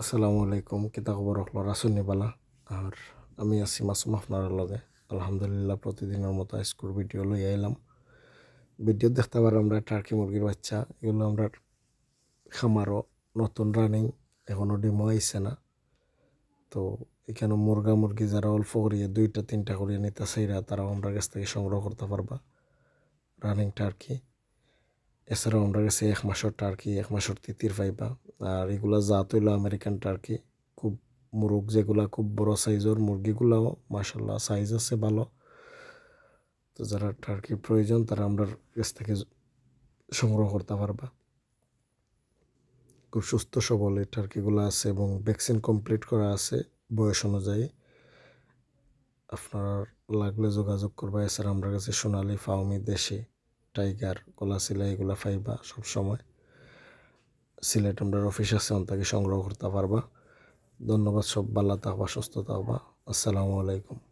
আসসালামু আলাইকুম কিতা খবর হলো? রাসুনি বালা? আর আমি আছি মাসুম আপনার লগে। আলহামদুলিল্লাহ, প্রতিদিনের মতো স্কুল ভিডিও লই আইলাম। ভিডিও দেখতে পারি আমরা টার্কি মুরগির বাচ্চা। এগুলো আমরা খামারও, নতুন রানিং এখনও ডিমো আইছে না। তো এখানে মুরগা মুরগি যারা অল্প করিয়ে, দুইটা তিনটা করিয়ে নিতে চাইরা, তারাও আমরা কাছ থেকে সংগ্রহ করতে পারবা। রানিং টার্কি এছাড়াও আমরা কাছে এক মাসের টার্কি এক মাসের তিতির পাইবা। আর এগুলা জাত হইল আমেরিকান টার্কি খুব মুরগ যেগুলা খুব বড় সাইজের মুরগিগুলাও মাসাল্লাহ সাইজ আছে ভালো। তো যারা টার্কি প্রয়োজন, তারা আমরা কাছ থেকে সংগ্রহ করতে পারবা। খুব সুস্থ সবল এই টার্কিগুলো আছে এবং ভ্যাকসিন কমপ্লিট করা আছে বয়স অনুযায়ী। আপনার লাগলে যোগাযোগ করবা, এছাড়া আমরা কাছে সোনালি ফাউমি দেশি টাইগার কলাশিলা, এগুলা পাইবা সবসময়। সিলেট আমরা অফিস আছে তাকে সংগ্রহ করতে পারবা। ধন্যবাদ সব, ভালো থাকবা, সুস্থ থাকবা। আসসালামু আলাইকুম।